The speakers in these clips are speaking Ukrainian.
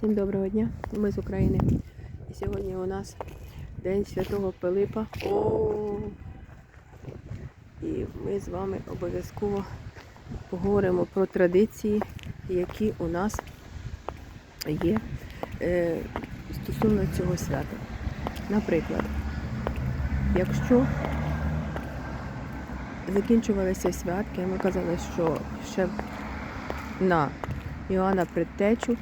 Всім доброго дня, ми з України. І сьогодні у нас День Святого Пилипа. О! І ми з вами обов'язково поговоримо про традиції, які у нас є е, стосовно цього свята. Наприклад, якщо закінчувалися святки, ми казали, що ще на Іоанна Предтечу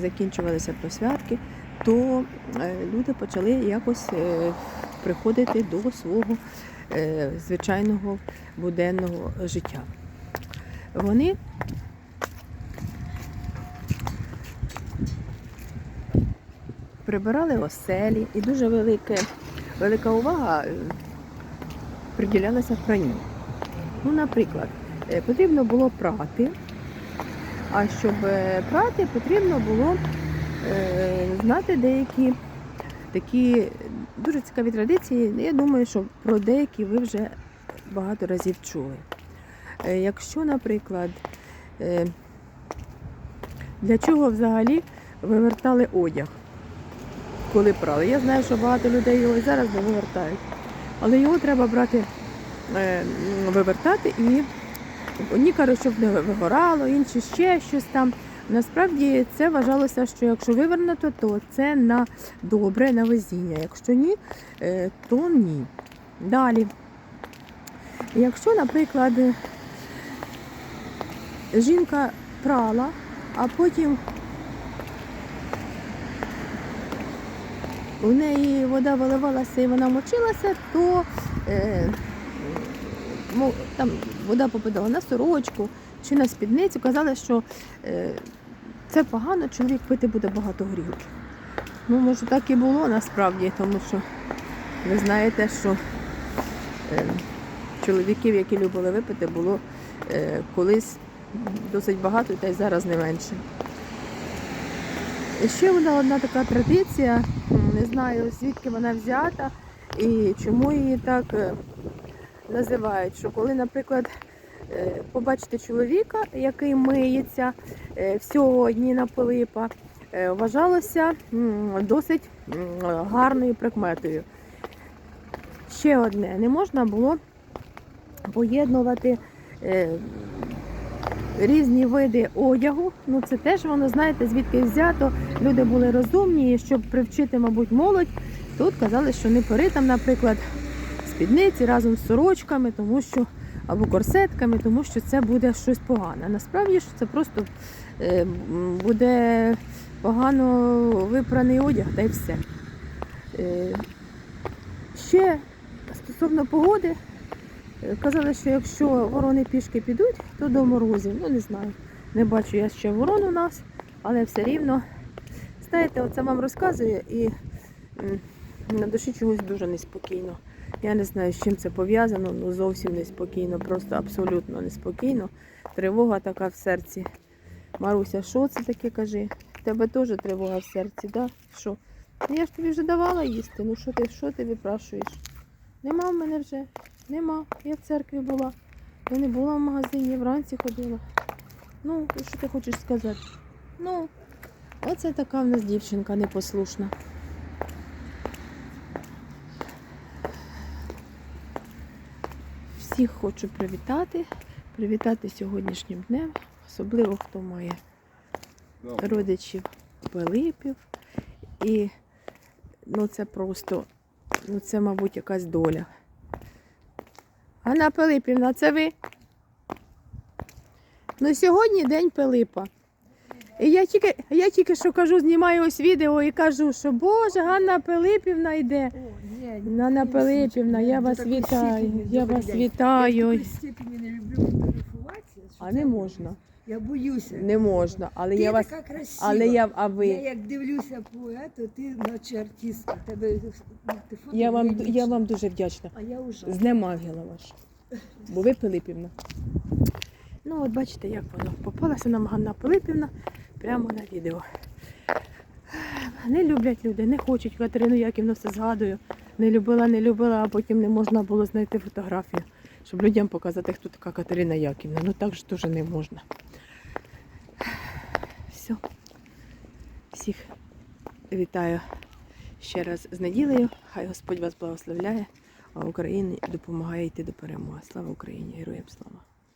закінчувалися просвятки, то е, люди почали якось е, приходити до свого е, звичайного буденного життя. Вони прибирали оселі і дуже велике, велика увага е, приділялася пранню. Ну, наприклад, е, потрібно було прати, а щоб е, прати, потрібно було е, знати деякі такі дуже цікаві традиції. Я думаю, що про деякі ви вже багато разів чули. Е, Якщо, наприклад, для чого взагалі вивертали одяг, коли прали? Я знаю, що багато людей його і зараз не вивертають. Але його треба брати, вивертати і Одні кажуть, щоб не вигорало, інші ще щось там. Насправді це вважалося, що якщо вивернуто, то це на добре, на везіння. Якщо ні, е, то ні. Далі. Якщо, наприклад, жінка прала, а потім у неї вода виливалася і вона мочилася, то е, там вода попадала на сорочку чи на спідницю, казали, що е, це погано, чоловік пити буде багато горілки. Ну, може, так і було насправді, тому що ви знаєте, що е, чоловіків, які любили випити, було е, колись досить багато, та й зараз не менше. Ще була одна така традиція, не знаю звідки вона взята і чому її так називають, що коли, наприклад, е, побачите чоловіка, який миється е, сьогодні на Пилипа, е, вважалося досить гарною прикметою. Ще одне, не можна було поєднувати е, різні види одягу. Ну це теж воно, знаєте, звідки взято. Люди були розумні, щоб привчити, мабуть, молодь, тут казали, що не пори там, наприклад, спідниці разом з сорочками, тому що або корсетками, тому що це буде щось погане. Насправді ж це просто е, буде погано випраний одяг та й все. Е, ще стосовно погоди, е, казали, що якщо ворони пішки підуть, то до морозів. Ну не знаю. Не бачу я ще ворон у нас, але все рівно. Знаєте, оце вам розказую і на душі чогось дуже неспокійно. Я не знаю, з чим це пов'язано, ну зовсім неспокійно, просто абсолютно неспокійно. Тривога така в серці. Маруся, що це таке кажи? В тебе теж тривога в серці, да? Що? Ну, Я ж тобі вже давала їсти. Ну що ти, що ти випрашуєш? Нема в мене вже. Нема. Я в церкві була. Я не була в магазині, вранці ходила. Ну, що ти хочеш сказати? Ну, оце така в нас дівчинка непослушна. Всіх хочу привітати, привітати сьогоднішнім днем, особливо хто має родичів Пилипів. І ну це просто, ну це, мабуть, якась доля. Анна Пилипівна, це ви? Ну сьогодні день Пилипа. І я тільки, я тільки що кажу, знімаю ось відео і кажу, що Боже, Ганна Пилипівна йде. Ганна Пилипівна, я вас вітаю. Я вас вітаю. Я в такій степені не люблю фотографуватися. що А це не можна. Я боюся. Не можна. Але Ти я вас. така красива. Але я, а Я ви. як дивлюся по ето, ти наче артистка. Тебе ти фото Я вам, я вам дуже вдячна. А я ужасна. З Днем Ангела ваш. Бо ви Пилипівна. Ну, от бачите, як воно. Попалася нам Ганна Пилипівна прямо на відео. Не люблять люди, не хочуть Катерину Яківну все згадую. Не любила, не любила, а потім не можна було знайти фотографію, щоб людям показати, хто така Катерина Яківна. Ну так ж теж не можна. Все. Всіх вітаю ще раз з неділею. Хай Господь вас благословляє, а Україні допомагає йти до перемоги. Слава Україні! Героям слава!